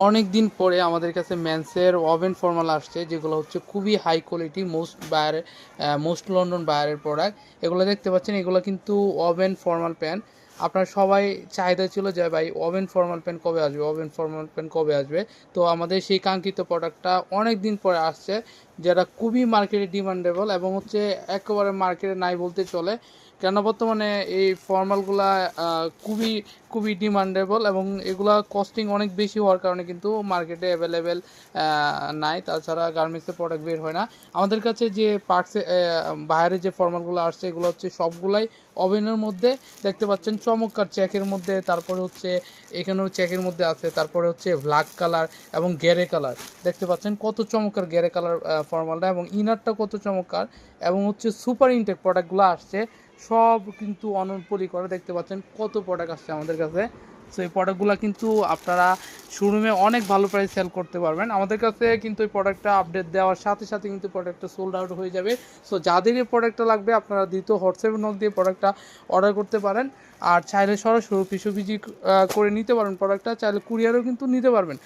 অনেক দিন পরে আমাদের কাছে ম্যান্সের ওভেন ফর্মাল আসছে, যেগুলো হচ্ছে খুবই high quality most buyer most London বায়ারের প্রোডাক্ট এগুলো দেখতে পাচ্ছেন, এগুলো কিন্তু ওভেন ফর্মাল প্যান্ট আপনার সবাই চাহিদা ছিল যে, ভাই ওভেন ফর্মাল প্যান্ট কবে আসবে? ওভেন ফর্মাল প্যান্ট কবে আসবে? তো আমাদের সেই কাঙ্ক্ষিত প্রোডাক্টটা অনেক দিন পরে আসছে, যেটা খুবই মার্কেটে ডিমান্ডেবল এবং হচ্ছে একেবারে মার্কেটে নাই বলতে চলে। কেন বর্তমানে এই ফর্মালগুলা খুবই খুবই ডিমান্ডেবল এবং এগুলা কস্টিং অনেক বেশি হওয়ার কারণে কিন্তু মার্কেটে অ্যাভেলেবেল নাই। তাছাড়া গার্মেন্টসের প্রোডাক্ট বের হয় না। আমাদের কাছে যে পার্টসে বাইরে যে ফর্মালগুলো আসছে, এগুলো হচ্ছে সবগুলাই ওভেনের মধ্যে। দেখতে পাচ্ছেন চমৎকার চেকের মধ্যে, তারপরে হচ্ছে এখানেও চেকের মধ্যে আছে, তারপরে হচ্ছে ব্ল্যাক কালার এবং গেরে কালার দেখতে পাচ্ছেন কত চমৎকার গেরে কালার ফর্মালটা এবং ইনারটা কত চমৎকার এবং হচ্ছে সুপার ইনটেক প্রোডাক্টগুলো আসছে। সব কিন্তু অনপরি করে দেখতে পাচ্ছেন কত প্রোডাক্ট আসছে আমাদের কাছে। সো এই প্রোডাক্টগুলো কিন্তু আপনারা শোরুমে অনেক ভালো প্রাইস সেল করতে পারবেন। আমাদের কাছে কিন্তু এই প্রোডাক্টটা আপডেট দেওয়ার সাথে সাথে কিন্তু প্রোডাক্টটা সোল্ড আউট হয়ে যাবে। সো যাদের এই প্রোডাক্টটা লাগবে, আপনারা দ্বিতীয় হোয়াটসঅ্যাপের নক দিয়ে প্রোডাক্টটা অর্ডার করতে পারেন। আর চাইলে সরাসরি পিজি করে নিতে পারেন প্রোডাক্টটা চাইলে কুরিয়ারও কিন্তু নিতে পারবেন।